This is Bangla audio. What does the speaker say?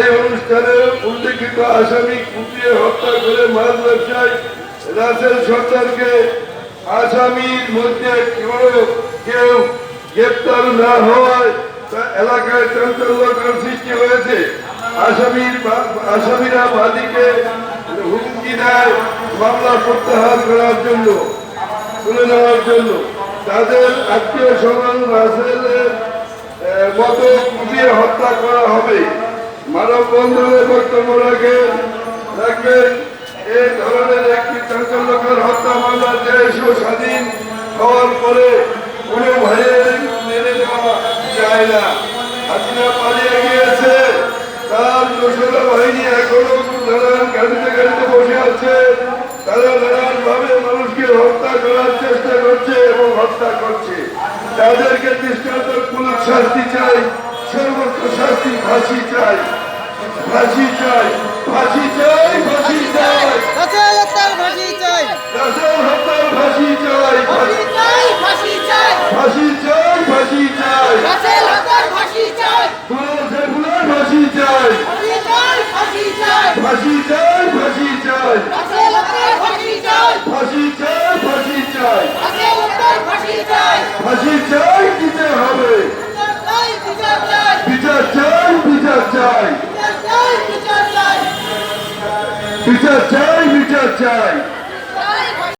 এই অনুষ্ঠানে উল্লেখিত আসামি কুপিয়ে হত্যা করে মাছ ব্যবসায়ী সরকারকে আসামির মধ্যে কেউ গ্রেপ্তার না হওয়ায় এলাকায় চাঞ্চল্যকর সৃষ্টি হয়েছে। আসামির আসামিরা বাদীকে হুমকি দেয়, মামলা প্রত্যাহার করার জন্য, তুলে নেওয়ার জন্য। তাদের আত্মীয় স্বজন রাসেলের মতো কুপিয়ে হত্যা করা হবে। মানব বন্ধনের বক্তব্য রাখেন রাখবেন। এই ধরনের একটি চাঞ্চল্যকর হত্যা মামলা দেশ ও স্বাধীন হওয়ার পরে কোনো ভয়ে মেনে নেওয়া যায় না। হাসিনা পালিয়ে গিয়েছে, তার দোসরা বাহিনী এখনও নানান গাড়িতে গাড়িতে বসে আছে। তারা নানান ভাবে মানুষকে হত্যা করার চেষ্টা করছে এবং হত্যা করছে। তাদেরকে দৃষ্টান্তমূলক শাস্তি চাই। সর্বোচ্চ শাস্তি ফাঁসি চাই ফাঁসি চাই ফাঁসি চাই ফাঁসি চাই রাসেল হত্যার ফাঁসি চাই রাসেল হত্যার ফাঁসি চাই ফাঁসি চাই ফাঁসি চাই ফাঁসি চাই ফাঁসি চাই রাসেল হত্যার ফাঁসি চাই দুলাল সাইফুলের ফাঁসি চাই ফাঁসি চাই ফাঁসি চাই ফাঁসি চাই ফাঁসি চাই রাসেল হত্যার ফাঁসি চাই ফাঁসি চাই ফাঁসি চাই রাসেল হত্যার ফাঁসি চাই ফাঁসি চাই just tell him, you just tell him.